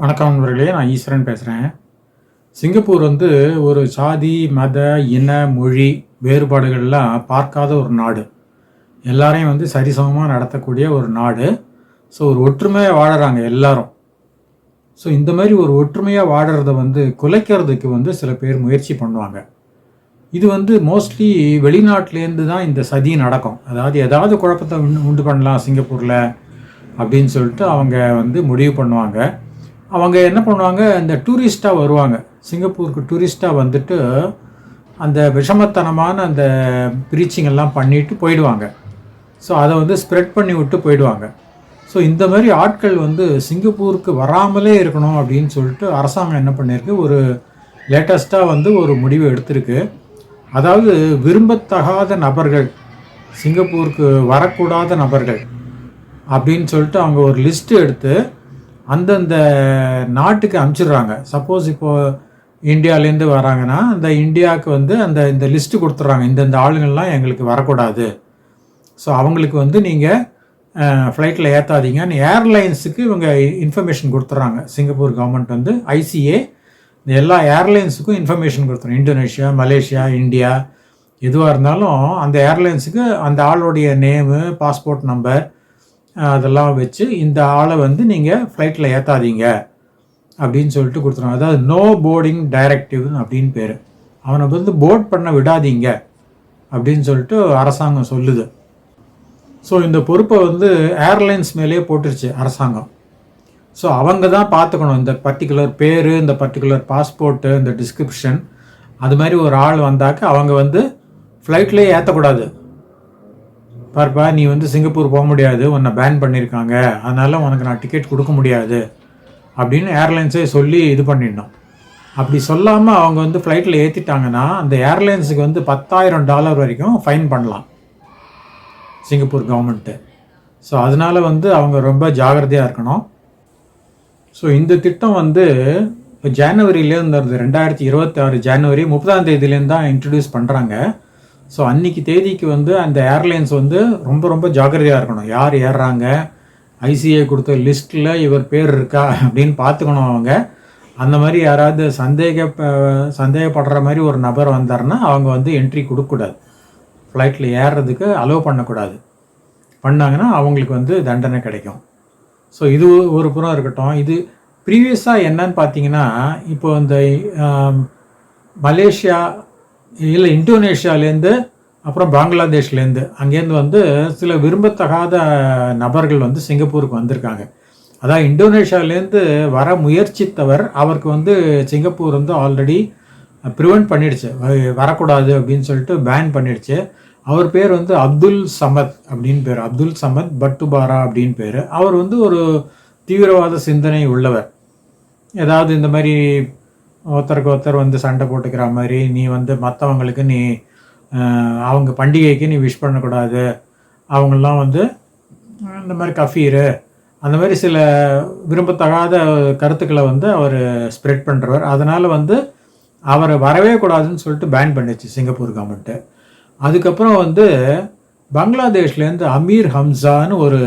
வணக்கம் நண்பர்களே நான் ஈஸ்வரன் பேசுகிறேன் சிங்கப்பூர் வந்து ஒரு சாதி மத இன மொழி வேறுபாடுகள்லாம் பார்க்காத ஒரு நாடு. எல்லாரையும் வந்து சரிசமமாக நடத்தக்கூடிய ஒரு நாடு. ஸோ ஒரு ஒற்றுமையாக வாழறாங்க எல்லாரும். ஸோ இந்த மாதிரி ஒரு ஒற்றுமையாக வாழறத வந்து குலைக்கிறதுக்கு வந்து சில பேர் முயற்சி பண்ணுவாங்க. இது வந்து மோஸ்ட்லி வெளிநாட்டிலேருந்து தான் இந்த சதி நடக்கும். அதாவது ஏதாவது குழப்பத்தை உண்டு- உண்டு பண்ணலாம் சிங்கப்பூரில் அப்படின்னு சொல்லிட்டு அவங்க வந்து முடிவு பண்ணுவாங்க. அவங்க என்ன பண்ணுவாங்க இந்த டூரிஸ்ட்டாக வருவாங்க. சிங்கப்பூருக்கு டூரிஸ்ட்டாக வந்துட்டு அந்த விஷமத்தனமான அந்த பிரீச்சிங் எல்லாம் பண்ணிட்டு போயிடுவாங்க. ஸோ அதை வந்து ஸ்ப்ரெட் பண்ணி விட்டு போயிடுவாங்க. ஸோ இந்த மாதிரி ஆட்கள் வந்து சிங்கப்பூருக்கு வராமலே இருக்கணும் அப்படின்னு சொல்லிட்டு அரசாங்கம் என்ன பண்ணியிருக்கு ஒரு லேட்டஸ்ட்டாக வந்து ஒரு முடிவு எடுத்திருக்கு. அதாவது விரும்பத்தகாத நபர்கள் சிங்கப்பூருக்கு வரக்கூடாத நபர்கள் அப்படின்னு சொல்லிட்டு அவங்க ஒரு லிஸ்ட் எடுத்து அந்தந்த நாட்டுக்கு அனுப்பிச்சிடுறாங்க சப்போஸ் இப்போது இந்தியாவிலேருந்து வராங்கன்னா அந்த இந்தியாவுக்கு வந்து அந்த இந்த லிஸ்ட்டு கொடுத்துட்றாங்க. இந்தந்த ஆளுங்கள்லாம் எங்களுக்கு வரக்கூடாது. ஸோ அவங்களுக்கு வந்து நீங்கள் ஃப்ளைட்டில் ஏற்றாதீங்கன்னு ஏர்லைன்ஸுக்கு இவங்க இன்ஃபர்மேஷன் கொடுத்துட்றாங்க. சிங்கப்பூர் கவர்மெண்ட் வந்து ஐசிஏ இந்த எல்லா ஏர்லைன்ஸுக்கும் இன்ஃபர்மேஷன் கொடுத்துரும் இந்தோனேஷியா மலேசியா இந்தியா எதுவாக இருந்தாலும் அந்த ஏர்லைன்ஸுக்கு அந்த ஆளுடைய நேமு பாஸ்போர்ட் நம்பர் அதெல்லாம் வச்சு இந்த ஆளை வந்து நீங்கள் ஃப்ளைட்டில் ஏற்றாதீங்க அப்படின்னு சொல்லிட்டு கொடுத்துருவாங்க. அதாவது நோ போர்டிங் டைரக்டிவ் அப்படின்னு பேர். அவனை வந்து போர்ட் பண்ண விடாதீங்க அப்படின்னு சொல்லிட்டு அரசாங்கம் சொல்லுது. ஸோ இந்த பொறுப்பை வந்து ஏர்லைன்ஸ் மேலேயே போட்டுருச்சு அரசாங்கம். ஸோ அவங்க தான் பார்த்துக்கணும். இந்த பர்டிகுலர் பேர் இந்த பர்டிகுலர் பாஸ்போர்ட்டு இந்த டிஸ்கிரிப்ஷன் அது மாதிரி ஒரு ஆள் வந்தாக்க அவங்க வந்து ஃப்ளைட்லேயே ஏற்றக்கூடாது பார்ப்பா நீ வந்து சிங்கப்பூர் போக முடியாது உன்னை பேன் பண்ணியிருக்காங்க அதனால் உனக்கு நான் டிக்கெட் கொடுக்க முடியாது. அப்படின்னு ஏர்லைன்ஸே சொல்லி இது பண்ணிடணும். அப்படி சொல்லாமல் அவங்க வந்து ஃப்ளைட்டில் ஏற்றிட்டாங்கன்னா அந்த ஏர்லைன்ஸுக்கு வந்து பத்தாயிரம் டாலர் வரைக்கும் ஃபைன் பண்ணலாம். சிங்கப்பூர் கவர்மெண்ட்டு ஸோ அதனால் வந்து அவங்க ரொம்ப ஜாகிரதையாக இருக்கணும். ஸோ இந்த திட்டம் வந்து இப்போ ஜனவரியிலேருந்து வருது ரெண்டாயிரத்தி இருபத்தாறு ஜனவரி முப்பதாம் தேதியிலேருந்து தான் இன்ட்ரடியூஸ் பண்ணுறாங்க ஸோ அன்றைக்கி தேதிக்கு வந்து அந்த ஏர்லைன்ஸ் வந்து ரொம்ப ரொம்ப ஜாக்கிரதையாக இருக்கணும். யார் ஏறுறாங்க? ஐசிஐ கொடுத்த லிஸ்ட்டில் இவர் பேர் இருக்கா? அப்படின்னு பார்த்துக்கணும் அவங்க. அந்த மாதிரி யாராவது சந்தேக சந்தேகப்படுற மாதிரி ஒரு நபர் வந்தாருன்னா அவங்க வந்து என்ட்ரி கொடுக்கக்கூடாது. ஃப்ளைட்டில் ஏறுறதுக்கு அலோவ் பண்ணக்கூடாது. பண்ணாங்கன்னா அவங்களுக்கு வந்து தண்டனை கிடைக்கும். ஸோ இது ஒரு புறம் இருக்கட்டும். இது ப்ரீவியஸாக என்னன்னு பார்த்தீங்கன்னா இப்போ இந்த மலேசியா இல்லை இந்தோனேஷியாலேருந்து அப்புறம் பங்களாதேஷ்லேருந்து அங்கேருந்து வந்து சில விரும்பத்தகாத நபர்கள் வந்து சிங்கப்பூருக்கு வந்திருக்காங்க. அதான் இந்தோனேஷியாலேருந்து வர முயற்சித்தவர் அவருக்கு வந்து சிங்கப்பூர் வந்து ஆல்ரெடி ப்ரிவெண்ட் பண்ணிடுச்சு. வ- வரக்கூடாது அப்படின்னு சொல்லிட்டு பேன் பண்ணிடுச்சு. அவர் பேர் வந்து அப்துல் சமத் அப்படின்னு பேர். அப்துல் சமத் பட்டுபாரா அப்படின்னு பேர். அவர் வந்து ஒரு தீவிரவாத சிந்தனை உள்ளவர். ஏதாவது இந்த மாதிரி ஒருத்தருக்கு ஒருத்தர் வந்து சண்டை போட்டுக்கிற மாதிரி நீ வந்து மற்றவங்களுக்கு நீ அவங்க பண்டிகைக்கு நீ விஷ் பண்ணக்கூடாது. அவங்களாம் வந்து இந்த மாதிரி கஃபீரு அந்த மாதிரி சில விரும்பத்தகாத கருத்துக்களை வந்து அவர் ஸ்ப்ரெட் பண்ணுறவர் அதனால் வந்து அவரை வரவே கூடாதுன்னு சொல்லிட்டு பேன் பண்ணிச்சு சிங்கப்பூர் கவர்மெண்ட்டு அதுக்கப்புறம் வந்து பங்களாதேஷ்லேருந்து அமீர் ஹம்சான்னு ஒரு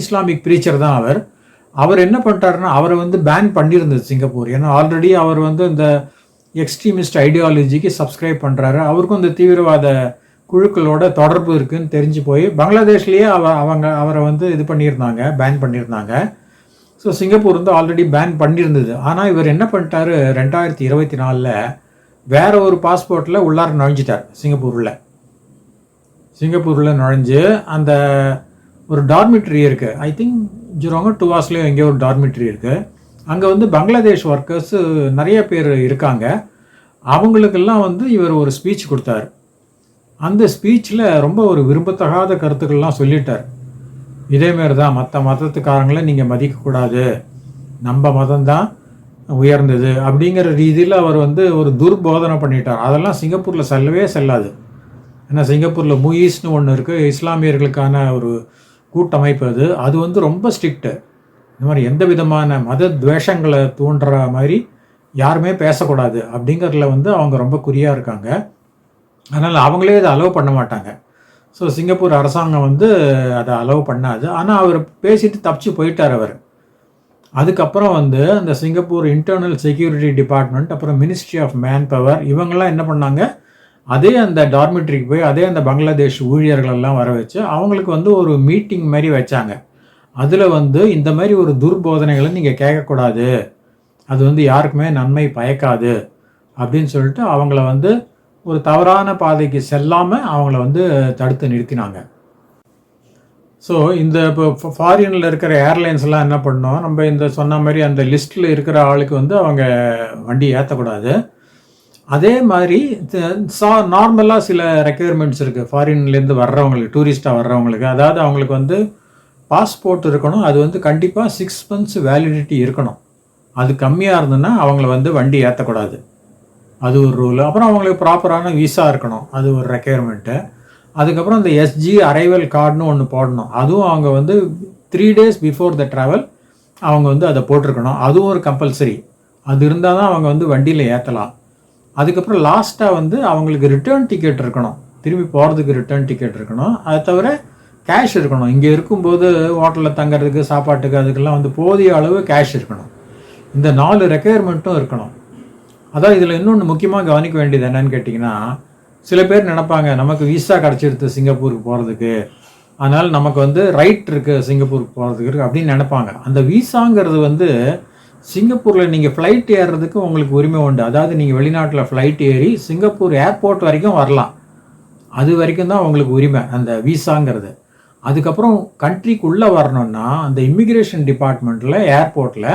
இஸ்லாமிக் ப்ரீச்சர் தான் அவர். அவர் என்ன பண்ணிட்டாருன்னா அவரை வந்து பேன் பண்ணியிருந்தது சிங்கப்பூர். ஏன்னா ஆல்ரெடி அவர் வந்து இந்த எக்ஸ்ட்ரீமிஸ்ட் ஐடியாலஜிக்கு சப்ஸ்கிரைப் பண்ணுறாரு அவருக்கும் இந்த தீவிரவாத குழுக்களோட தொடர்பு இருக்குன்னு தெரிஞ்சு போய் பங்களாதேஷ்லேயே அவ அவங்க அவரை வந்து இது பண்ணியிருந்தாங்க பேன் பண்ணியிருந்தாங்க. ஸோ சிங்கப்பூர் வந்து ஆல்ரெடி பேன் பண்ணியிருந்தது. ஆனால் இவர் என்ன பண்ணிட்டாரு ரெண்டாயிரத்தி இருபத்தி நாலில் வேற ஒரு பாஸ்போர்ட்டில் உள்ளார நுழைஞ்சிட்டார் சிங்கப்பூரில். சிங்கப்பூரில் நுழைஞ்சு அந்த ஒரு டார்மிட்ரி இருக்குது ஐ திங்க் ஜிரோங்க டுவாஸ்லேயும் எங்கேயோ ஒரு டார்மிட்ரி இருக்குது அங்கே வந்து பங்களாதேஷ் ஒர்க்கர்ஸு நிறைய பேர் இருக்காங்க. அவங்களுக்கெல்லாம் வந்து இவர் ஒரு ஸ்பீச் கொடுத்தாரு. அந்த ஸ்பீச்சில் ரொம்ப ஒரு விரும்பத்தகாத கருத்துக்கள்லாம் சொல்லிட்டார். இதேமாரி தான் மற்ற மதத்துக்காரங்களை நீங்கள் மதிக்கக்கூடாது நம்ம மதம்தான் உயர்ந்தது அப்படிங்கிற ரீதியில் அவர் வந்து ஒரு துர்போதனை பண்ணிட்டார். அதெல்லாம் சிங்கப்பூரில் செல்லவே செல்லாது. ஏன்னா சிங்கப்பூரில் முயிஸ்னு ஒன்று இருக்குது இஸ்லாமியர்களுக்கான ஒரு கூட்டமைப்பு அது அது வந்து ரொம்ப ஸ்ட்ரிக்ட்டு இந்த மாதிரி எந்த விதமான மத துவேஷங்களை தூண்டுற மாதிரி யாருமே பேசக்கூடாது அப்படிங்கிறதுல வந்து அவங்க ரொம்ப குறியாக இருக்காங்க. அதனால் அவங்களே அதை அலோவ் பண்ண மாட்டாங்க. ஸோ சிங்கப்பூர் அரசாங்கம் வந்து அதை அலோவ் பண்ணாது. ஆனால் அவர் பேசிட்டு தப்பிச்சு போயிட்டார் அவர். அதுக்கப்புறம் வந்து அந்த சிங்கப்பூர் இன்டர்னல் செக்யூரிட்டி டிபார்ட்மெண்ட் அப்புறம் மினிஸ்ட்ரி ஆஃப் மேன் பவர் இவங்கெல்லாம் என்ன பண்ணாங்க? அதே அந்த டார்மெட்ரிக்கு போய் அதே அந்த பங்களாதேஷ் ஊழியர்கள் எல்லாம் வர வச்சு அவங்களுக்கு வந்து ஒரு மீட்டிங் மாதிரி வச்சாங்க. அதில் வந்து இந்த மாதிரி ஒரு துர்போதனைகளை நீங்கள் கேட்கக்கூடாது. அது வந்து யாருக்குமே நன்மை பயக்காது. அப்படின்னு சொல்லிட்டு அவங்கள வந்து ஒரு தவறான பாதைக்கு செல்லாமல் அவங்கள வந்து தடுத்து நிறுத்தினாங்க. ஸோ இந்த இப்போ ஃபாரினில் இருக்கிற ஏர்லைன்ஸ்லாம் என்ன பண்ணோம்? நம்ம இந்த சொன்ன மாதிரி அந்த லிஸ்ட்டில் இருக்கிற ஆளுக்கு வந்து அவங்க வண்டி ஏற்றக்கூடாது அதே மாதிரி சா நார்மலாக சில ரெக்குயர்மெண்ட்ஸ் இருக்குது ஃபாரின்லேருந்து வர்றவங்களுக்கு டூரிஸ்ட்டாக வர்றவங்களுக்கு. அதாவது அவங்களுக்கு வந்து பாஸ்போர்ட் இருக்கணும். அது வந்து கண்டிப்பாக சிக்ஸ் மந்த்ஸ் வேலிடிட்டி இருக்கணும். அது கம்மியாக இருந்ததுன்னா அவங்கள வந்து வண்டி ஏற்றக்கூடாது அது ஒரு ரூல் அப்புறம் அவங்களுக்கு ப்ராப்பரான விசா இருக்கணும். அது ஒரு ரெக்குயர்மெண்ட்டு அதுக்கப்புறம் இந்த எஸ்ஜி அரைவல் கார்டுன்னு ஒன்று போடணும். அதுவும் அவங்க வந்து three days before the travel அவங்க வந்து அதை போட்டிருக்கணும். அதுவும் ஒரு கம்பல்சரி அது இருந்தால் தான் அவங்க வந்து வண்டியில் ஏற்றலாம் அதுக்கப்புறம் லாஸ்ட்டாக வந்து அவங்களுக்கு ரிட்டர்ன் டிக்கெட் இருக்கணும். திரும்பி போகிறதுக்கு ரிட்டர்ன் டிக்கெட் இருக்கணும். அதை தவிர கேஷ் இருக்கணும். இங்கே இருக்கும்போது ஹோட்டலில் தங்குறதுக்கு சாப்பாட்டுக்கு அதுக்கெல்லாம் வந்து போதிய அளவு கேஷ் இருக்கணும். இந்த நாலு ரெக்குயர்மெண்ட்டும் இருக்கணும். அதான் இதில் இன்னொன்று முக்கியமாக கவனிக்க வேண்டியது என்னன்னு கேட்டிங்கன்னா சில பேர் நினைப்பாங்க நமக்கு விசா கிடச்சிருது சிங்கப்பூருக்கு போகிறதுக்கு அதனால் நமக்கு வந்து ரைட் இருக்குது சிங்கப்பூருக்கு போகிறதுக்கு இருக்குது அப்படின்னு நினைப்பாங்க. அந்த விசாங்கிறது வந்து சிங்கப்பூரில் நீங்கள் ஃப்ளைட் ஏறுறதுக்கு உங்களுக்கு உரிமை உண்டு. அதாவது நீங்கள் வெளிநாட்டில் ஃப்ளைட் ஏறி சிங்கப்பூர் ஏர்போர்ட் வரைக்கும் வரலாம். அது வரைக்கும் தான் உங்களுக்கு உரிமை அந்த விசாங்கிறது அதுக்கப்புறம் கண்ட்ரிக்குள்ளே வரணும்னா அந்த இமிக்ரேஷன் டிபார்ட்மெண்ட்டில் ஏர்போர்ட்டில்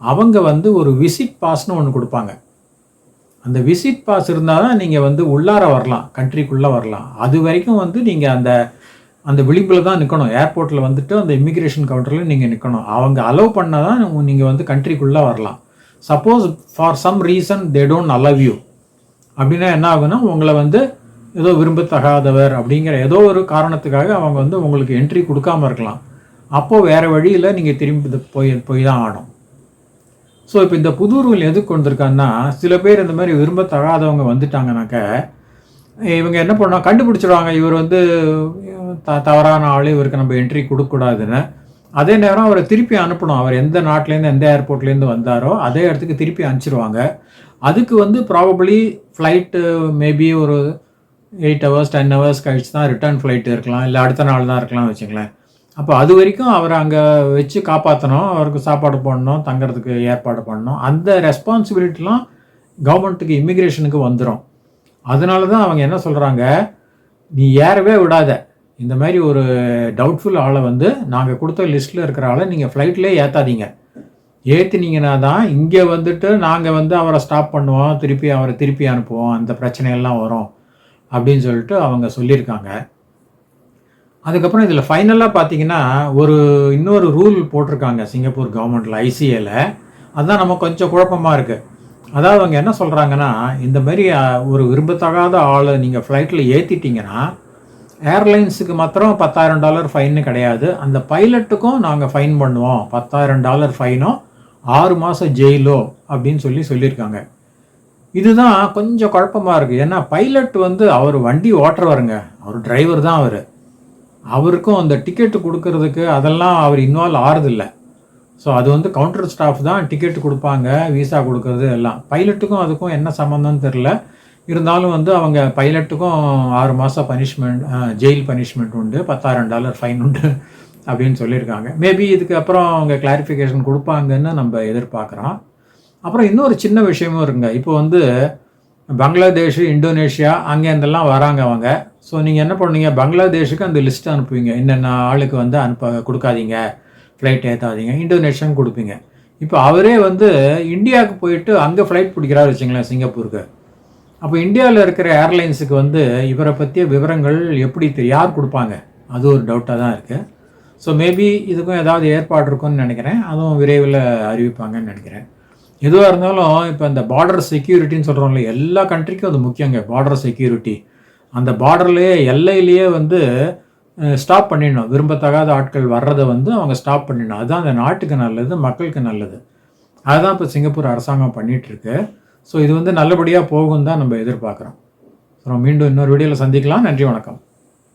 அவங்க வந்து ஒரு விசிட் பாஸ்னு ஒன்று கொடுப்பாங்க. அந்த விசிட் பாஸ் இருந்தால் தான் நீங்கள் வந்து உள்ளார வரலாம் கண்ட்ரிக்குள்ளே வரலாம். அது வரைக்கும் வந்து நீங்கள் அந்த அந்த விழிப்பில் தான் நிற்கணும் ஏர்போர்ட்டில் வந்துட்டு அந்த இமிக்ரேஷன் கவுண்டரில் நீங்கள் நிற்கணும் அவங்க அலோவ் பண்ணால் தான் நீங்கள் வந்து கண்ட்ரிக்குள்ளே வரலாம். Suppose for some reason they don't allow you அப்படின்னா என்ன ஆகுன்னா உங்களை வந்து ஏதோ விரும்பத்தகாதவர் அப்படிங்கிற ஏதோ ஒரு காரணத்துக்காக அவங்க வந்து உங்களுக்கு என்ட்ரி கொடுக்காம இருக்கலாம். அப்போது வேறு வழியில் நீங்கள் திரும்பி போய் போய் தான் ஆடும் ஸோ இப்போ இந்த புது ரூல் எதுக்கு வந்திருக்காங்கன்னா சில பேர் இந்த மாதிரி விரும்பத்தகாதவங்க வந்துட்டாங்கனாக்க இவங்க என்ன பண்ணோம் கண்டுபிடிச்சிடுவாங்க. இவர் வந்து த தவறான ஆள் இவருக்கு நம்ம என்ட்ரி கொடுக்கக்கூடாதுன்னு. அதே நேரம் அவரை திருப்பி அனுப்பணும். அவர் எந்த நாட்டிலேருந்து எந்த ஏர்போர்ட்லேருந்து வந்தாரோ அதே இடத்துக்கு திருப்பி அனுப்பிச்சிடுவாங்க அதுக்கு வந்து ப்ராபப்ளி ஃப்ளைட்டு மேபி ஒரு எயிட் ஹவர்ஸ் டென் ஹவர்ஸ் கழிச்சு தான் ரிட்டர்ன் ஃப்ளைட் இருக்கலாம். இல்லை அடுத்த நாள் தான் இருக்கலாம் வச்சுங்களேன் அப்போ அது வரைக்கும் அவரை அங்கே வச்சு காப்பாற்றணும் அவருக்கு சாப்பாடு போடணும் தங்குறதுக்கு ஏற்பாடு பண்ணணும். அந்த ரெஸ்பான்சிபிலிட்டிலாம் கவர்மெண்ட்டுக்கு இமிக்ரேஷனுக்கு வந்துடும் அதனால தான் அவங்க என்ன சொல்கிறாங்க நீ ஏறவே விடாத. இந்த மாதிரி ஒரு டவுட்ஃபுல் ஆளை வந்து நாங்கள் கொடுத்த லிஸ்ட்டில் இருக்கிற ஆளை நீங்கள் ஃப்ளைட்லேயே ஏற்றாதீங்க ஏற்றினீங்கன்னா தான் இங்கே வந்துட்டு நாங்கள் வந்து அவரை ஸ்டாப் பண்ணுவோம் திருப்பி அவரை திருப்பி அனுப்புவோம் அந்த பிரச்சனையெல்லாம் வரும் அப்படின்னு சொல்லிட்டு அவங்க சொல்லியிருக்காங்க. அதுக்கப்புறம் இதில் ஃபைனலாக பார்த்தீங்கன்னா ஒரு இன்னொரு ரூல் போட்டிருக்காங்க சிங்கப்பூர் கவர்மெண்ட்டில் ஐசிஏல அதுதான் நம்ம கொஞ்சம் குழப்பமாக இருக்குது அதாவது அவங்க என்ன சொல்கிறாங்கன்னா இந்த மாதிரி ஒரு விரும்பத்தகாத ஆளை நீங்கள் ஃப்ளைட்டில் ஏற்றிட்டீங்கன்னா ஏர்லைன்ஸுக்கு மாத்திரம் பத்தாயிரம் டாலர் ஃபைன்னு கிடையாது. அந்த பைலட்டுக்கும் நாங்கள் ஃபைன் பண்ணுவோம். பத்தாயிரம் டாலர் ஃபைனோ ஆறு மாதம் ஜெயிலோ அப்படின்னு சொல்லி சொல்லியிருக்காங்க. இதுதான் கொஞ்சம் குழப்பமாக இருக்குது ஏன்னா பைலட் வந்து அவர் வண்டி ஓட்டுறவருங்க. அவர் டிரைவர் தான் அவர். அவருக்கும் அந்த டிக்கெட்டு கொடுக்கறதுக்கு அதெல்லாம் அவர் இன்வால்வ் ஆறதில்லை. ஸோ அது வந்து கவுண்டர் ஸ்டாஃப் தான் டிக்கெட் கொடுப்பாங்க விசா கொடுக்கறது எல்லாம். பைலட்டுக்கும் அதுக்கும் என்ன சம்மந்தம்னு தெரில இருந்தாலும் வந்து அவங்க பைலட்டுக்கும் ஆறு மாதம் பனிஷ்மெண்ட் ஜெயில் பனிஷ்மெண்ட் உண்டு. பத்தாயிரம் டாலர் ஃபைன் உண்டு அப்படின்னு சொல்லியிருக்காங்க. மேபி இதுக்கு அப்புறம் அவங்க கிளாரிஃபிகேஷன் கொடுப்பாங்கன்னு நம்ம எதிர்பார்க்குறோம். அப்புறம் இன்னொரு சின்ன விஷயமும் இருக்குங்க இப்போ வந்து பங்களாதேஷ் இந்தோனேஷியா அங்கேருந்தெல்லாம் வராங்க அவங்க. ஸோ நீங்கள் என்ன பண்ணுவீங்க? பங்களாதேஷுக்கு அந்த லிஸ்ட் அனுப்புவீங்க. என்னென்ன ஆளுக்கு வந்து அனுப்ப கொடுக்காதீங்க. ஃப்ளைட் ஏற்றாதீங்க இந்தோனேஷியாவும் கொடுப்பீங்க. இப்போ அவரே வந்து இந்தியாவுக்கு போயிட்டு அங்கே ஃப்ளைட் பிடிக்கிறாரு வச்சுங்களேன் சிங்கப்பூருக்கு. அப்போ இந்தியாவில் இருக்கிற ஏர்லைன்ஸுக்கு வந்து இவரை பற்றிய விவரங்கள் எப்படி தெரியும் யார் கொடுப்பாங்க? அது ஒரு டவுட்டாக தான் இருக்குது ஸோ மேபி இதுக்கும் ஏதாவது ஏற்பாடு இருக்கும்னு நினைக்கிறேன். அதுவும் விரைவில் அறிவிப்பாங்கன்னு நினைக்கிறேன். எதுவாக இருந்தாலும் இப்போ இந்த பார்டர் செக்யூரிட்டின்னு சொல்கிறோம்ல எல்லா கண்ட்ரிக்கும் அது முக்கியங்க பார்டர் செக்யூரிட்டி அந்த பார்டர்லேயே எல்லையிலேயே வந்து ஸ்டாப் பண்ணிடணும். விரும்பத்தகாத ஆட்கள் வர்றதை வந்து அவங்க ஸ்டாப் பண்ணிடணும். அதுதான் அந்த நாட்டுக்கு நல்லது மக்களுக்கு நல்லது. அதுதான் இப்போ சிங்கப்பூர் அரசாங்கம் பண்ணிகிட்ருக்கு ஸோ இது வந்து நல்லபடியாக போகும் தான் நம்ம எதிர்பார்க்குறோம். அப்புறம் மீண்டும் இன்னொரு வீடியோவில் சந்திக்கலாம். நன்றி வணக்கம்.